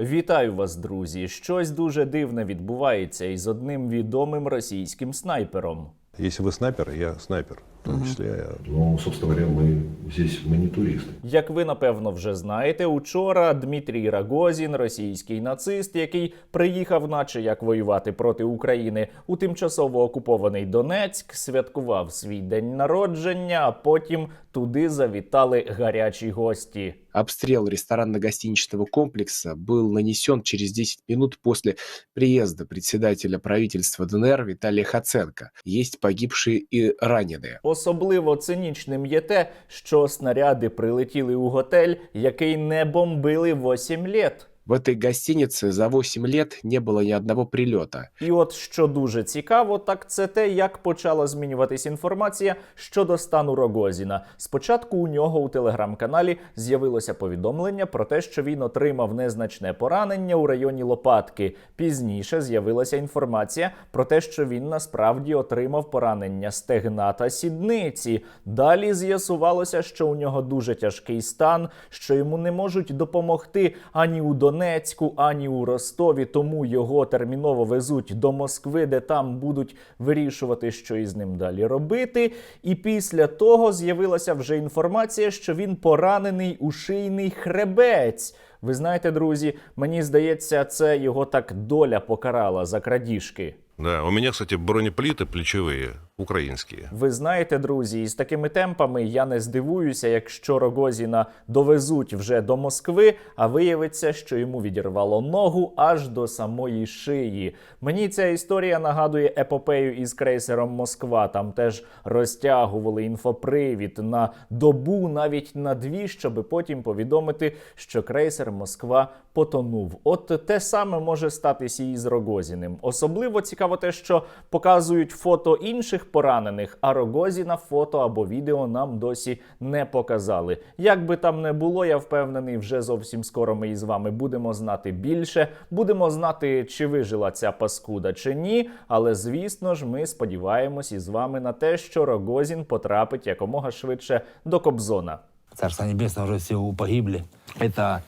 Вітаю вас, друзі! Щось дуже дивне відбувається із одним відомим російським снайпером. Если вы снайпер, я снайпер. В том числе я Ну, собственно говоря, мы здесь мы не туристы. Як ви напевно вже знаєте, учора Дмитрій Рагозін, російський нацист, який приїхав, наче як воювати проти України у тимчасово окупований Донецьк, святкував свій день народження, а потім туди завітали гарячі гості. Обстрел ресторанно-гостиничного комплекса был нанесен через 10 минут после приезда председателя правительства ДНР Виталия Хаценка. Есть погибшие и раненые. Особливо цинічним є те, що снаряди прилетіли у готель, який не бомбили 8 літ. В этой гостинице за 8 лет не было ни одного прилета. І от що дуже цікаво, так це те, як почала змінюватись інформація щодо стану Рогозіна. Спочатку у нього у телеграм-каналі з'явилося повідомлення про те, що він отримав незначне поранення у районі Лопатки. Пізніше з'явилася інформація про те, що він насправді отримав поранення стегна та сідниці. Далі з'ясувалося, що у нього дуже тяжкий стан, що йому не можуть допомогти ані у Донецьку, ані у Ростові, тому його терміново везуть до Москви, де там будуть вирішувати, що із ним далі робити. І після того з'явилася вже інформація, що він поранений у шийний хребець. Ви знаєте, друзі, мені здається, це його так доля покарала за крадіжки. Да, у меня, кстати, бронеплиты плечевые, украинские. Ви знаєте, друзі, із такими темпами я не здивуюся, якщо Рогозіна довезуть вже до Москви, а виявиться, що йому відірвало ногу аж до самої шиї. Мені ця історія нагадує епопею із крейсером Москва. Там теж розтягували інфопривід на добу, навіть на дві, щоб потім повідомити, що крейсер Москва потонув. От те саме може статися і з Рогозіним. Особливо цікаво те, що показують фото інших поранених, а Рогозіна фото або відео нам досі не показали. Як би там не було, я впевнений, вже зовсім скоро ми із вами будемо знати більше. Будемо знати, чи вижила ця паскуда, чи ні. Але звісно ж, ми сподіваємось із вами на те, що Рогозін потрапить якомога швидше до Кобзона. Царство Небесное уже все погибли. Это,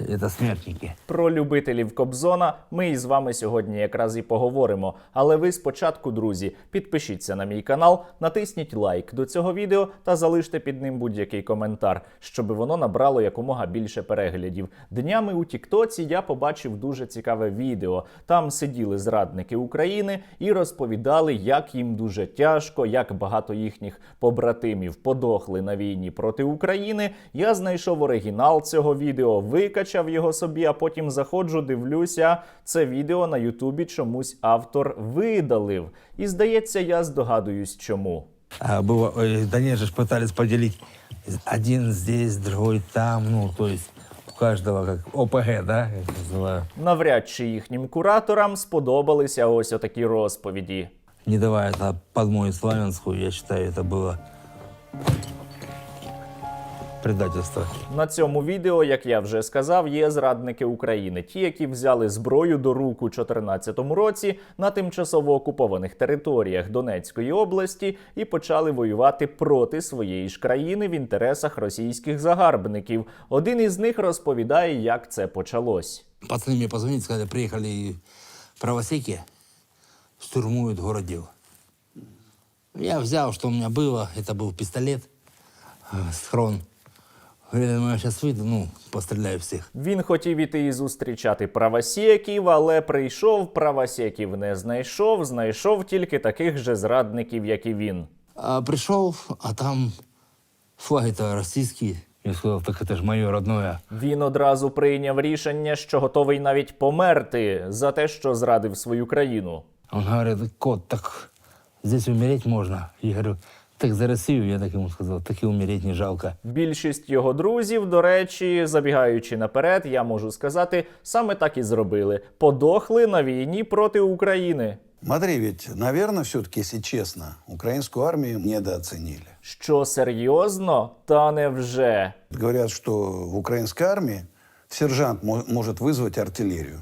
это смертники. Про любителів Кобзона ми із вами сьогодні якраз і поговоримо. Але ви спочатку, друзі, підпишіться на мій канал, натисніть лайк до цього відео та залиште під ним будь-який коментар, щоб воно набрало якомога більше переглядів. Днями у Тіктоці я побачив дуже цікаве відео. Там сиділи зрадники України і розповідали, як їм дуже тяжко, як багато їхніх побратимів подохли на війні проти України. Я знайшов оригінал цього відео, викачав його собі, а потім заходжу, дивлюся. Це відео на Ютубі чомусь автор видалив. І здається, я здогадуюсь, чому. А было, э, Донец же ж пытались поделить один здесь, другой там, ну, то есть у каждого как ОПГ, да, я это называю, Навряд чи їхнім кураторам сподобалися ось отакі розповіді. не давая это под мою славянскую, я считаю, это было предательство. На цьому відео, як я вже сказав, є зрадники України, ті, які взяли зброю до рук у 2014 році на тимчасово окупованих територіях Донецької області і почали воювати проти своєї ж країни в інтересах російських загарбників. Один із них розповідає, як це почалось. Пацаны мне позвонили, сказали, приехали правосеки, штурмуют город Дел. Я взял, что у меня было, это был пистолет, э, схрон. Говорю, ну я сейчас выйду, ну, постреляю всех. Він хотів іти і зустрічати правосеків, але прийшов, правосеків не знайшов, знайшов тільки таких же зрадників, як і він. А пришел, а там флаги-то российские. Я сказал, так это же мое родное. Він одразу прийняв рішення, що готовий навіть померти за те, що зрадив свою країну. Он говорит, кот, так здесь умереть можно. Я говорю, так за Россию, я так ему сказал, так и умереть не жалко. Більшість його друзів, до речі, забігаючи наперед, я можу сказати, саме так і зробили. Подохли на війні проти України. Смотри, ведь, наверное, все-таки, если честно, украинскую армию недооценили. Що серйозно? Та невже? Говорят, что в украинской армии сержант мо- может вызвать артиллерию.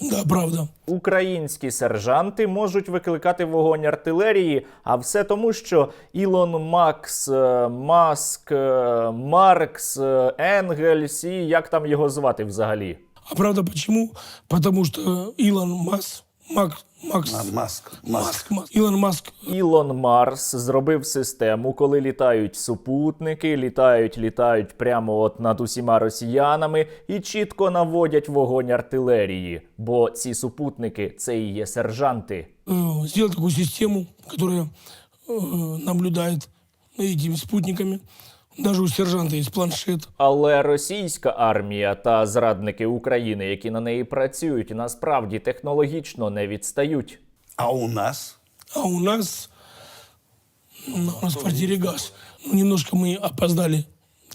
Да, правда. Українські сержанти можуть викликати вогонь артилерії, а все тому, що Ілон Макс, е, Маск, е, Маркс, е, Енгельс і як там його звати взагалі. А правда чому? Потому що Ілон Маск, Мак, Макс, А, Маск. Маск. Маск, Маск, Илон Маск Ілон Марс зробив систему, коли літають супутники, літають, літають прямо от над усіма росіянами і чітко наводять вогонь артилерії. Бо ці супутники це і є сержанти. э, сделал такую систему, которая э, наблюдает за этими спутниками. Даже у сержанта есть планшет. Але російська армія та зрадники України, які на неї працюють, насправді технологічно не відстають. А у нас? А у нас, ну, у нас в квартире газ. Ну, немножко мы опоздали,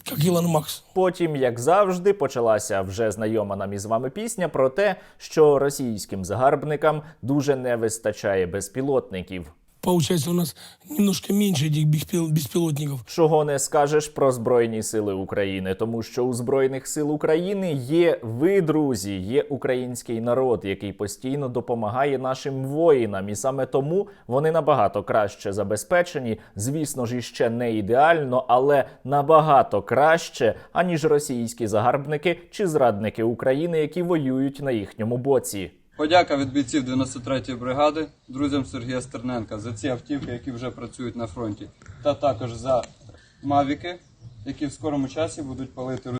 как Илон Макс. Потім, як завжди, почалася вже знайома нам із вами пісня про те, що російським загарбникам дуже не вистачає безпілотників. Получается, у нас немножко меньше этих беспил- беспилотников. Чого не скажеш про Збройні Сили України, тому що у Збройних сил України є ви, друзі, є український народ, який постійно допомагає нашим воїнам, і саме тому вони набагато краще забезпечені. Звісно ж, іще не ідеально, але набагато краще, аніж російські загарбники чи зрадники України, які воюють на їхньому боці. Подяка від бійців 93-ї бригади, друзям Сергія Стерненка за ці автівки, які вже працюють на фронті, та також за мавіки, які в скорому часі будуть палити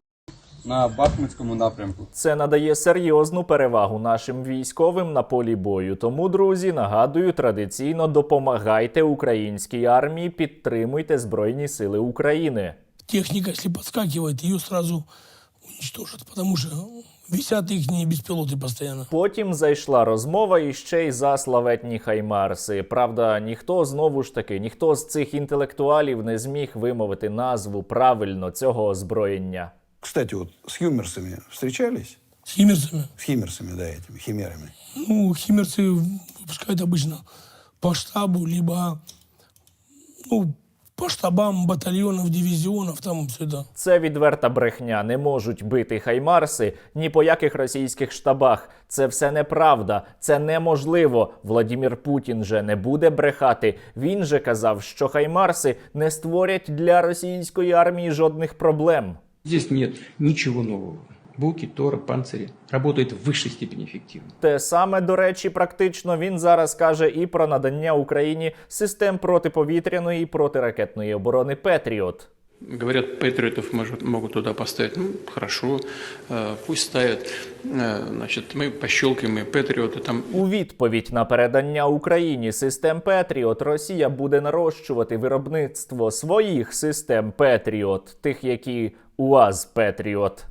на Бахмутському напрямку. Це надає серйозну перевагу нашим військовим на полі бою. Тому, друзі, нагадую, традиційно допомагайте українській армії, підтримуйте Збройні Сили України. Техника, если подскакивает, ее сразу уничтожат, потому что висят их беспилоты постоянно. Потім зайшла розмова іще й за славетні хаймарси. Правда, ніхто знову ж таки, ніхто з цих інтелектуалів не зміг вимовити назву правильно цього озброєння. Кстати, вот с химмерсами встречались? С химерцами. С химмерсами, да, этими, химерами. Ну, химерцы выпускают обычно по штабу, либо ну, по штабам батальонов, дивизионов, там все это. Це відверта брехня. Не можуть бити хаймарси ні по яких російських штабах. Це все неправда, це неможливо. Владімір Путін же не буде брехати. Він же казав, що хаймарси не створять для російської армії жодних проблем. Здесь нет ничего нового. Буки, Торы, панцири работают в высшей степени эффективно. Те саме, до речі, практично він зараз каже і про надання Україні систем протиповітряної і протиракетної оборони Петріот. Говорят, патриотов может, могут туда поставить. Ну, хорошо, э, пусть ставят. Э, значит, мы пощелкаем и патриоты там. У відповідь на передання Україні систем Петріот Росія буде нарощувати виробництво своїх систем Петріот, тих, які УАЗ Петріот.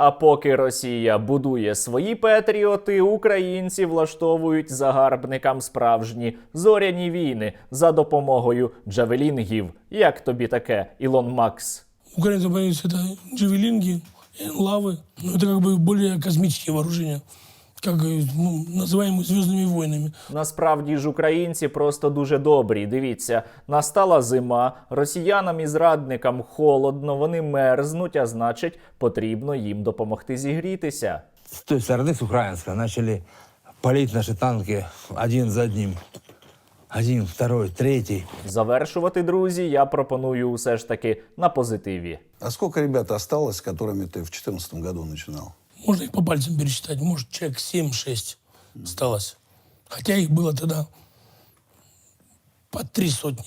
А поки Росія будує свої патріоти, українці влаштовують загарбникам справжні зоряні війни за допомогою джавелінгів. Як тобі таке, Ілон Макс? Украинцы боятся это джавелинги, лавы. Но это как бы более космические вооружения, как э, ну, называемые звездными войнами. Насправді ж українці просто дуже добрі. Дивіться, настала зима, росіянам і зрадникам холодно, вони мерзнуть, а значить, потрібно їм допомогти зігрітися. С той стороны, с украинской, начали палить наши танки один за одним. Один, второй, третий. Завершувати, друзі, я пропоную усе ж таки на позитиві. А сколько ребят осталось, с которыми ты в 2014 году начинал? Можно их по пальцам пересчитать. Может, человек 7-6 осталось. Хотя их было тогда по три сотни.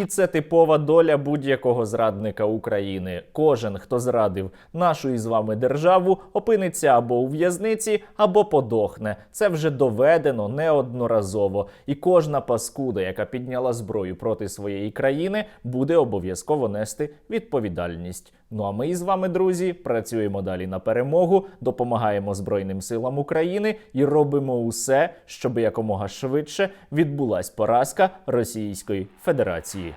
І це типова доля будь-якого зрадника України. Кожен, хто зрадив нашу із вами державу, опиниться або у в'язниці, або подохне. Це вже доведено неодноразово. І кожна паскуда, яка підняла зброю проти своєї країни, буде обов'язково нести відповідальність. Ну а ми з вами, друзі, працюємо далі на перемогу, допомагаємо Збройним силам України і робимо усе, щоб якомога швидше відбулась поразка Російської Федерації.